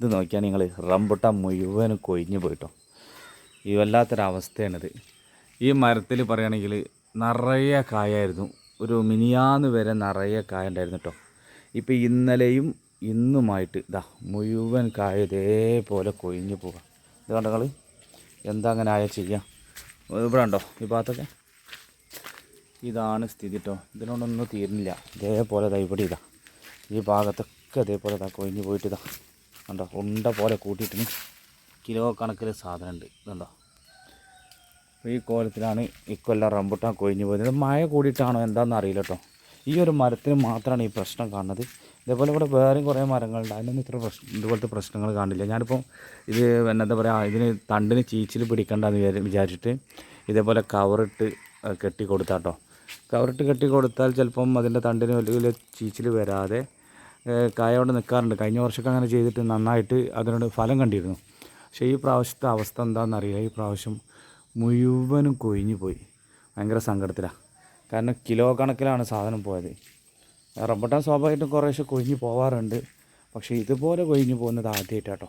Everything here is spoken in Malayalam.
ഇത് നോക്കിയാൽ നിങ്ങൾ റംബുട്ടാൻ മുഴുവൻ കൊഴിഞ്ഞു പോയിട്ടോ. ഈ വല്ലാത്തൊരവസ്ഥയാണിത്. ഈ മരത്തിൽ പറയുകയാണെങ്കിൽ നിറയെ കായായിരുന്നു. ഒരു മിനിയാന്ന് വരെ നിറയെ കായ ഉണ്ടായിരുന്നു കേട്ടോ ഇപ്പോൾ ഇന്നലെയും ഇന്നുമായിട്ട് ഇതാ മുഴുവൻ കായ ഇതേപോലെ കൊഴിഞ്ഞു പോവുക ഇത് കണ്ടോ നിങ്ങൾ എന്താ അങ്ങനെ ആയാൽ ചെയ്യാം? ഇവിടെ ഉണ്ടോ ഈ ഭാഗത്തൊക്കെ? ഇതാണ് സ്ഥിതി കേട്ടോ ഇതിനോടൊന്നും തീരുന്നില്ല. ഇതേപോലെ ഇതാ ഇവിടെ ഇതാ. ഈ ഭാഗത്തൊക്കെ ഇതേപോലെ ഇതാ കൊഴിഞ്ഞു പോയിട്ട് ഇതാ കണ്ടോ ഉണ്ട പോലെ കൂട്ടിയിട്ടിന്. കിലോ കണക്കിൽ സാധനം ഉണ്ട് ഇതുണ്ടോ അപ്പോൾ ഈ കോലത്തിലാണ് ഇക്കൊല്ലം റംബുട്ടാൻ കൊഴിഞ്ഞു പോയത്. മഴ കൂടിയിട്ടാണോ എന്താണെന്ന് അറിയില്ല കേട്ടോ ഈ ഒരു മരത്തിന് മാത്രമാണ് ഈ പ്രശ്നം കാണുന്നത്. ഇതേപോലെ ഇവിടെ വേറെയും കുറേ മരങ്ങളുണ്ട്. അതിനൊന്നും ഇത്ര പ്രശ്നം ഇതുപോലത്തെ പ്രശ്നങ്ങൾ കാണില്ല. ഞാനിപ്പോൾ ഇത് എന്താ പറയുക ഇതിന് തണ്ടിന് ചീച്ചിൽ പിടിക്കണ്ടെന്ന് വിചാരിച്ചിട്ട് ഇതേപോലെ കവറിട്ട് കെട്ടി കൊടുത്താട്ടോ കവറിട്ട് കെട്ടി കൊടുത്താൽ ചിലപ്പം അതിന്റെ തണ്ടിന് വലിയ ചീച്ചിൽ വരാതെ ഏഹ്, കായ അവിടെ നിൽക്കാറുണ്ട് കഴിഞ്ഞ വർഷമൊക്കെ അങ്ങനെ ചെയ്തിട്ട് നന്നായിട്ട് അതിനോട് ഫലം കണ്ടിരുന്നു. പക്ഷേ ഈ പ്രാവശ്യത്തെ അവസ്ഥ എന്താണെന്ന് അറിയുക ഈ പ്രാവശ്യം മുഴുവനും കൊഴിഞ്ഞു പോയി. ഭയങ്കര സങ്കടത്തിലാണ് കാരണം കിലോ കണക്കിലാണ് സാധനം പോയത്. റബ്ബട്ടാൻ സ്വാഭാവികമായിട്ടും കുറേശ്ശെ കൊഴിഞ്ഞു പോവാറുണ്ട്. പക്ഷേ ഇതുപോലെ കൊഴിഞ്ഞു പോകുന്നത് ആദ്യമായിട്ടാട്ടോ.